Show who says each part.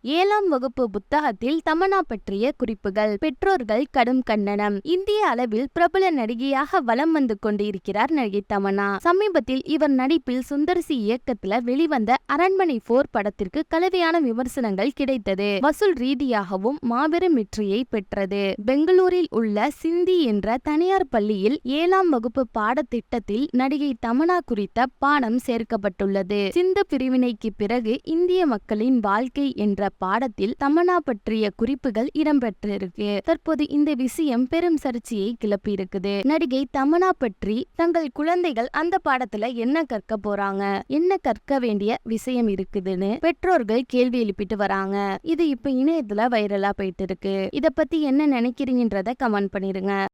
Speaker 1: ஏழாம் வகுப்பு புத்தகத்தில் தமனா பற்றிய குறிப்புகள். பெற்றோர்கள் கடும் கண்டனம். இந்திய அளவில் பிரபல நடிகையாக வலம் வந்து கொண்டிருக்கிறார் நடிகை தமனா சமீபத்தில் இவர் நடிப்பில் சுந்தர்சி இயக்கத்துல வெளிவந்த அரண்மனை போர் படத்திற்கு கலவையான விமர்சனங்கள் கிடைத்தது. வசூல் ரீதியாகவும் மாபெரும் வெற்றியை பெற்றது. பெங்களூரில் உள்ள சிந்தி என்ற தனியார் பள்ளியில் ஏழாம் வகுப்பு பாடத்திட்டத்தில் நடிகை தமனா குறித்த பாடம் சேர்க்கப்பட்டுள்ளது. சிந்து பிரிவினைக்கு பிறகு இந்திய மக்களின் வாழ்க்கை என்ற பாடத்தில் தமனா பற்றிய குறிப்புகள் இடம்பெற்றிருக்கு. தற்போது இந்த விஷயம் பெரும் சர்ச்சையை கிளப்பி இருக்குது நடிகை தமன்னா பற்றி தங்கள் குழந்தைகள் அந்த பாடத்துல என்ன கற்க போறாங்க? என்ன கற்க வேண்டிய விஷயம் இருக்குதுன்னு பெற்றோர்கள் கேள்வி எழுப்பிட்டு வராங்க. இது இப்ப இணையத்துல வைரலா போயிட்டு இருக்கு. இத பத்தி என்ன நினைக்கிறீங்கன்றத கமெண்ட் பண்ணிருங்க.